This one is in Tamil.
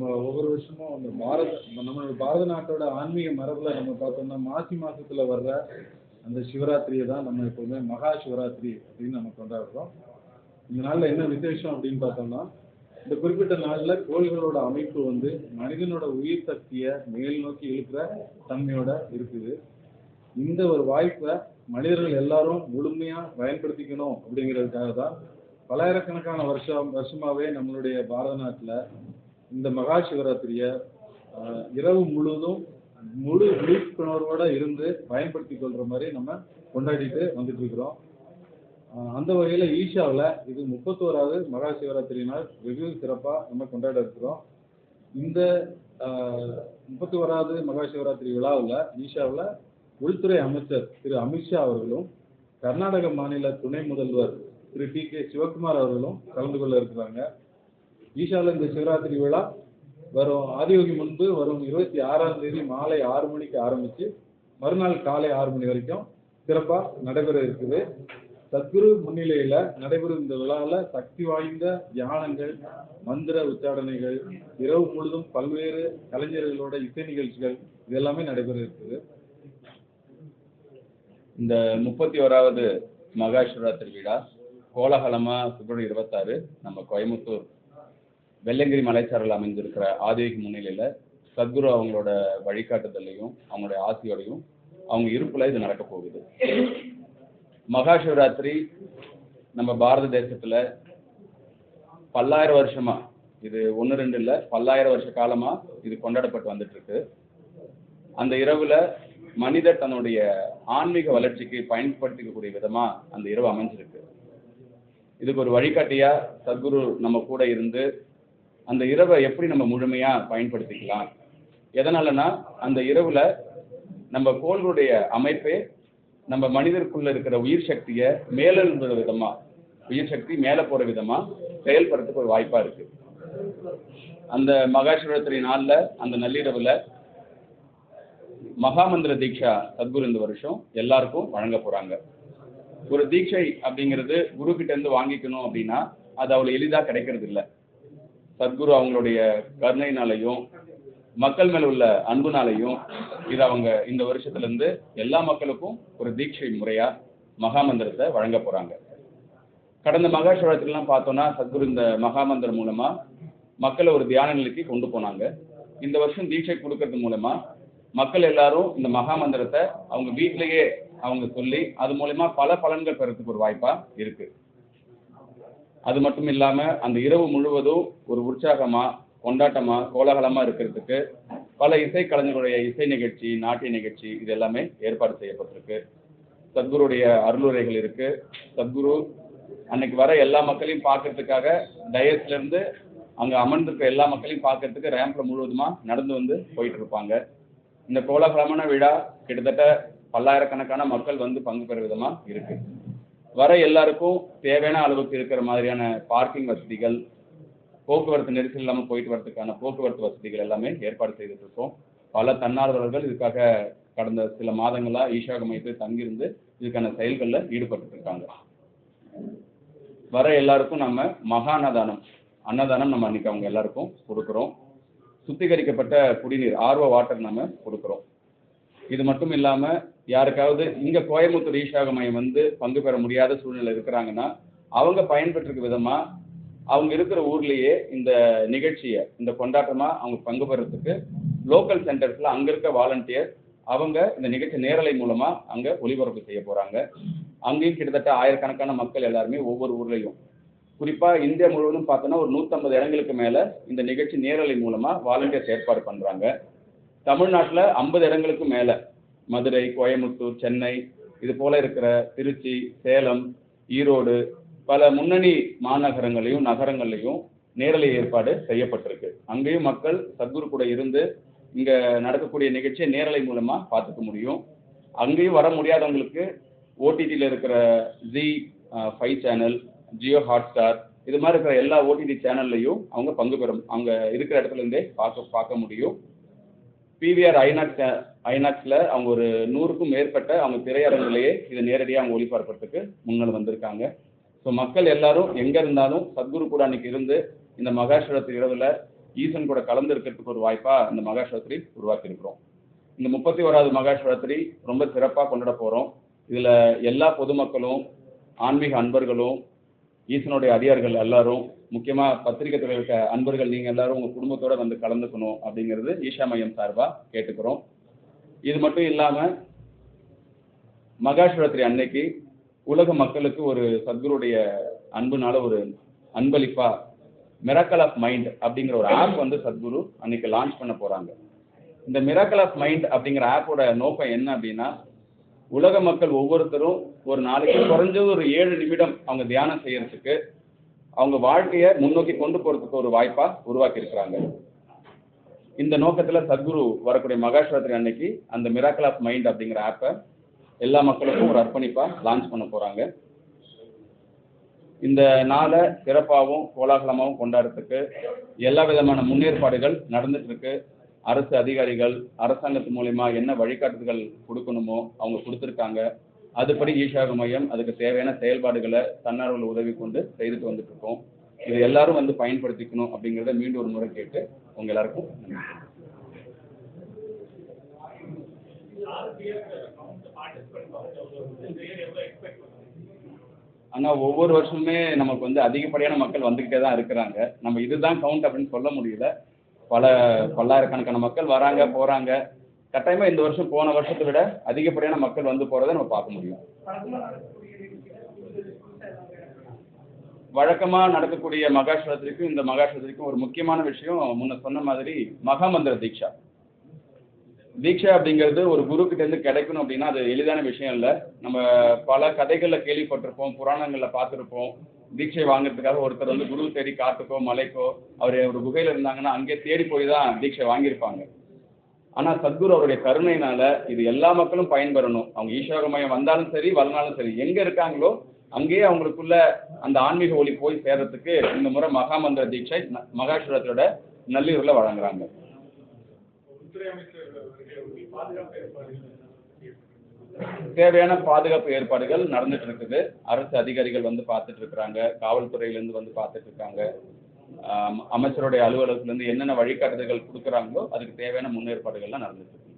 நம்ம ஒவ்வொரு வருஷமும் அந்த பாரத நம்ம பாரத நாட்டோட ஆன்மீக மரபுல நம்ம பார்த்தோம்னா மாசி மாசத்துல வர்ற அந்த சிவராத்திரியை தான் நம்ம எப்போதுமே மகா சிவராத்திரி அப்படின்னு நம்ம கொண்டாடுறோம். இந்த நாள்ல என்ன விசேஷம் அப்படின்னு பார்த்தோம்னா இந்த குறிப்பிட்ட நாள்ல கோள்களோட அமைப்பு வந்து மனிதனோட உயிர் சக்தியை மேல் நோக்கி இழுக்கிற தன்மையோட இருக்குது. இந்த ஒரு வாய்ப்பை மனிதர்கள் எல்லாரும் முழுமையா பயன்படுத்திக்கணும் அப்படிங்கிறதுக்காக தான் பல்லாயிரக்கணக்கான வருஷம் வருஷமாவே நம்மளுடைய பாரத நாட்டுல இந்த மகா சிவராத்திரிய இரவு முழுவதும் முழு விழிப்புணர்வோட இருந்து பயன்படுத்தி கொள்ற மாதிரி நம்ம கொண்டாடிட்டு வந்துட்டு இருக்கிறோம். அந்த வகையில ஈஷாவில் இது முப்பத்தோராவது மகா சிவராத்திரி நாள் வெகு சிறப்பா நம்ம கொண்டாட இருக்கிறோம். இந்த முப்பத்தி ஓராவது மகா சிவராத்திரி விழாவில் ஈஷாவில் உள்துறை அமைச்சர் திரு அமித்ஷா அவர்களும் கர்நாடக மாநில துணை முதல்வர் திரு டி கே சிவகுமார் அவர்களும் கலந்து கொள்ள இருக்கிறாங்க. ஈஷாவில் இந்த சிவராத்திரி விழா வரும். ஆதியோகி முன்பு வரும் இருபத்தி ஆறாம் தேதி மாலை ஆறு மணிக்கு ஆரம்பிச்சு மறுநாள் காலை ஆறு மணி வரைக்கும் சிறப்பாக நடைபெற இருக்குது. சத்குரு முன்னிலையில நடைபெறும் இந்த விழாவில் சக்தி வாய்ந்த தியானங்கள் மந்திர உச்சாடனைகள் இரவு முழுதும் பல்வேறு கலைஞர்களோட இசை நிகழ்ச்சிகள் இது எல்லாமே நடைபெற இருக்குது. இந்த முப்பத்தி ஓராவது மகா சிவராத்திரி விழா கோலாகலமாக பிப்ரவரி இருபத்தாறு நம்ம கோயம்புத்தூர் வெள்ளங்கிரி மலைச்சாரல் அமைஞ்சிருக்கிற ஆதியோகி முன்னிலையில சத்குரு அவங்களோட வழிகாட்டுதலையும் அவங்களுடைய ஆசையோடையும் அவங்க இருப்புல இது நடக்க போகுது. மகா சிவராத்திரி நம்ம பாரத தேசத்துல பல்லாயிரம் வருஷமா இது ஒன்று ரெண்டு இல்லை பல்லாயிரம் வருஷ காலமா இது கொண்டாடப்பட்டு வந்துட்டு இருக்கு அந்த இரவுல மனிதர் தன்னுடைய ஆன்மீக வளர்ச்சிக்கு பயன்படுத்திக்கக்கூடிய விதமா அந்த இரவு அமைஞ்சிருக்கு. இதுக்கு ஒரு வழிகாட்டியா சத்குரு நம்ம கூட இருந்து அந்த இரவை எப்படி நம்ம முழுமையா பயன்படுத்திக்கலாம்? எதனாலனா அந்த இரவுல நம்ம கோள்களுடைய அமைப்பே நம்ம மனிதருக்குள்ள இருக்கிற உயிர் சக்தியை மேலெழும்புற விதமா உயிர் சக்தி மேலே போற விதமா செயல்படுறதுக்கு ஒரு வாய்ப்பா இருக்கு. அந்த மகாசிவராத்திரி நாள்ல அந்த நள்ளிரவுல மகாமந்திர தீட்சா சத்குரு இந்த வருஷம் எல்லாருக்கும் வழங்க போறாங்க. ஒரு தீட்சை அப்படிங்கிறது குரு கிட்ட இருந்து வாங்கிக்கணும் அப்படின்னா அது அவ்வளவு எளிதா கிடைக்கிறது இல்லை சத்குரு அவங்களுடைய கருணையினாலையும் மக்கள் மேல உள்ள அன்புனாலையும் இது அவங்க இந்த வருஷத்துல இருந்து எல்லா மக்களுக்கும் ஒரு தீட்சை முறையா மகாமந்திரத்தை வழங்க போறாங்க. கடந்த மகாசிவராத்திரிலாம் பார்த்தோம்னா சத்குரு இந்த மகாமந்திரம் மூலமா மக்களை ஒரு தியான நிலைக்கு கொண்டு போனாங்க. இந்த வருஷம் தீட்சை கொடுக்கறது மூலமா மக்கள் எல்லாரும் இந்த மகாமந்திரத்தை அவங்க வீட்டிலேயே அவங்க சொல்லி அது மூலயமா பல பலன்கள் பெறத்துக்கு ஒரு வாய்ப்பா இருக்கு. அது மட்டும் இல்லாம அந்த இரவு முழுவதும் ஒரு உற்சாகமா கொண்டாட்டமா கோலாகலமா இருக்கிறதுக்கு பல இசை கலைஞர்களுடைய இசை நிகழ்ச்சி நாட்டிய நிகழ்ச்சி இது எல்லாமே ஏற்பாடு செய்யப்பட்டிருக்கு. சத்குருடைய அருளுரைகள் இருக்கு. சத்குரு அன்னைக்கு வர எல்லா மக்களையும் பார்க்கறதுக்காக டயஸ்ல இருந்து அங்க அமர்ந்திருக்க எல்லா மக்களையும் பார்க்கறதுக்கு ரேம்ப்ல முழுவதுமா நடந்து வந்து போயிட்டு இருப்பாங்க இந்த கோலாகலமான விழா கிட்டத்தட்ட பல்லாயிரக்கணக்கான மக்கள் வந்து பங்கு பெற விதமா இருக்கு. வர எல்லாருக்கும் தேவையான அளவுக்கு இருக்கிற மாதிரியான பார்க்கிங் வசதிகள் போக்குவரத்து நெரிசல் இல்லாமல் போயிட்டு வரதுக்கான போக்குவரத்து வசதிகள் எல்லாமே ஏற்பாடு செய்துட்டு இருக்கோம் பல தன்னார்வலர்கள் இதுக்காக கடந்த சில மாதங்களா ஈஷாக மையத்தில் தங்கியிருந்து இதுக்கான செயல்களில் ஈடுபட்டு இருக்காங்க வர எல்லாருக்கும் நம்ம மகா அன்னதானம் அன்னதானம் நம்ம அன்னைக்கு அவங்க எல்லாருக்கும் கொடுக்குறோம். சுத்திகரிக்கப்பட்ட குடிநீர் ஆர்வ வாட்டர் நம்ம கொடுக்குறோம். இது மட்டும் இல்லாம யாருக்காவது இங்க கோயம்புத்தூர் ஈஷாக மையம் வந்து பங்கு பெற முடியாத சூழ்நிலை இருக்கிறாங்கன்னா அவங்க பயன்பெற்றிருக்க விதமா அவங்க இருக்கிற ஊர்லயே இந்த நிகழ்ச்சியை இந்த கொண்டாட்டமா அவங்க பங்கு பெறத்துக்கு லோக்கல் சென்டர்ஸ்ல அங்க இருக்க வாலண்டியர் அவங்க இந்த நிகழ்ச்சி நேரலை மூலமா அங்க ஒளிபரப்பு செய்ய போறாங்க. அங்கேயும் கிட்டத்தட்ட ஆயிரக்கணக்கான மக்கள் எல்லாருமே ஒவ்வொரு ஊர்லயும். குறிப்பா இந்தியா முழுவதும் பார்த்தோன்னா ஒரு நூற்றம்பது இடங்களுக்கு மேல இந்த நிகழ்ச்சி நேரலை மூலமா வாலண்டியர்ஸ் ஏற்பாடு பண்றாங்க. தமிழ்நாட்டில் ஐம்பது இடங்களுக்கு மேலே. மதுரை கோயம்புத்தூர் சென்னை இது போல இருக்கிற திருச்சி சேலம் ஈரோடு பல முன்னணி மாநகரங்களையும் நகரங்களையும் நேரலை ஏற்பாடு செய்யப்பட்டிருக்கு. அங்கேயும் மக்கள் சத்குரு கூட இருந்து இங்கே நடக்கக்கூடிய நிகழ்ச்சியை நேரலை மூலமாக பார்த்துக்க முடியும். அங்கேயும் வர முடியாதவங்களுக்கு ஓடிடியில் இருக்கிற Zee five channel Jio Hotstar இது மாதிரி இருக்கிற எல்லா ஓடிடி சேனல்லையும் அவங்க பங்கு பெறும். அவங்க இருக்கிற இடத்துல இருந்தே பார்க்க பார்க்க முடியும். பிவிஆர் ஐநாக்ஸ் ஐநாக்ஸில் அவங்க ஒரு நூறுக்கும் மேற்பட்ட அவங்க திரையரங்கிலேயே இதை நேரடியாக அவங்க ஒளிபரப்புறதுக்கு முன்னால் வந்திருக்காங்க. ஸோ மக்கள் எல்லாரும் எங்கே இருந்தாலும் சத்குரு கூட அன்னைக்கு இருந்து இந்த மகாசிவராத்திரி இரவில் ஈசன் கூட கலந்து இருக்கிறதுக்கு ஒரு வாய்ப்பாக இந்த மகாஷ்வரத்திரி உருவாக்கியிருக்கிறோம். இந்த முப்பத்தி ஓராவது மகாஷ்வரத்திரி ரொம்ப சிறப்பாக கொண்டாட போகிறோம் இதில் எல்லா பொதுமக்களும் ஆன்மீக அன்பர்களும் ஈசனுடைய அடியார்கள் எல்லாரும் முக்கியமாக பத்திரிகை துறையில் இருக்க அன்பர்கள் நீங்கள் எல்லாரும் உங்கள் குடும்பத்தோட வந்து கலந்துக்கணும் அப்படிங்கிறது ஈஷா மையம் சார்பாக கேட்டுக்கிறோம். இது மட்டும் இல்லாமல் மகா சிவராத்திரி அன்னைக்கு உலக மக்களுக்கு ஒரு சத்குருடைய அன்புனால ஒரு அன்பளிப்பா மிராக்கல் ஆஃப் மைண்ட் அப்படிங்கிற ஒரு ஆப் வந்து சத்குரு அன்னைக்கு லான்ச் பண்ண போறாங்க. இந்த மிராக்கல் ஆஃப் மைண்ட் அப்படிங்கிற ஆப்போட நோக்கம் என்ன அப்படின்னா உலக மக்கள் ஒவ்வொருத்தரும் ஒரு நாளைக்கு குறைஞ்சது ஒரு ஏழு நிமிடம் அவங்க தியானம் செய்யறதுக்கு அவங்க வாழ்க்கையை முன்னோக்கி கொண்டு போறதுக்கு ஒரு வாய்ப்பா உருவாக்கி இருக்கிறாங்க இந்த நோக்கத்துல சத்குரு வரக்கூடிய மகா சிவராத்திரி அன்னைக்கு அந்த மிராக்கல் ஆஃப் மைண்ட் அப்படிங்கிற ஆப்பை எல்லா மக்களுக்கும் ஒரு அர்ப்பணிப்பா லான்ச் பண்ண போறாங்க. இந்த நாளை சிறப்பாகவும் கோலாகலமாகவும் கொண்டாடுறதுக்கு எல்லா விதமான முன்னேற்பாடுகள் நடந்துட்டு இருக்கு. அரசு அதிகாரிகள் அரசாங்கத்து மூலியமா என்ன வழிகாட்டுதல்கள் கொடுக்கணுமோ அவங்க கொடுத்துருக்காங்க. அதுபடி ஈஷாக மையம் அதுக்கு தேவையான செயல்பாடுகளை தன்னார்வல் உதவி கொண்டு செய்துட்டு வந்துட்டு இருக்கோம் இது எல்லாரும் வந்து பயன்படுத்திக்கணும் அப்படிங்கிறத மீண்டும் ஒரு முறை கேட்டு உங்க எல்லாருக்கும் ஆனா ஒவ்வொரு வருஷமுமே நமக்கு வந்து அதிகப்படியான மக்கள் வந்துகிட்டே தான் இருக்கிறாங்க. நம்ம இதுதான் கவுண்ட் அப்படின்னு சொல்ல முடியல. பல பல்லாயிரக்கணக்கான மக்கள் வராங்க போறாங்க. கட்டாயமா இந்த வருஷம் போன வருஷத்தை விட அதிகப்படியான மக்கள் வந்து போறதை நம்ம பார்க்க முடியும். வழக்கமா நடக்கக்கூடிய மகாஷ்டிரத்திற்கும் இந்த மகாசிவராத்திரிக்கும் ஒரு முக்கியமான விஷயம் முன்ன சொன்ன மாதிரி மகாமந்திர தீட்சா. தீட்சை அப்படிங்கிறது ஒரு குருக்கிட்டேருந்து கிடைக்கணும் அப்படின்னா அது எளிதான விஷயம் இல்லை. நம்ம பல கதைகளில் கேள்விப்பட்டிருப்போம் புராணங்களில் பார்த்துருப்போம். தீட்சை வாங்குறதுக்காக ஒருத்தர் வந்து குரு தேடி காட்டுக்கோ மலைக்கோ அவர் ஒரு குகையில் இருந்தாங்கன்னா அங்கே தேடி போய் தான் தீட்சை வாங்கியிருப்பாங்க. ஆனால் சத்குரு அவருடைய கருணையினால இது எல்லா மக்களும் பயன்பெறணும். அவங்க ஈஸ்வரமயம் வந்தாலும் சரி வரனாலும் சரி எங்கே இருக்காங்களோ அங்கேயே அவங்களுக்குள்ள அந்த ஆன்மீக ஒளி போய் சேர்றதுக்கு இந்த முறை மகாமந்திர தீட்சை ந- மகாசிவராத்திரியோட வழங்குறாங்க. தேவையான பாதுகாப்பு ஏற்பாடுகள் நடந்துட்டு இருக்குது. அரசு அதிகாரிகள் வந்து பார்த்துட்டு இருக்கிறாங்க. காவல்துறையிலேருந்து வந்து பார்த்துட்டு இருக்காங்க. அமைச்சருடைய அலுவலகத்திலேருந்து என்னென்ன வழிகாட்டுதல்கள் கொடுக்குறாங்களோ அதுக்கு தேவையான முன்னேற்பாடுகள்லாம் நடந்துட்டு இருக்கு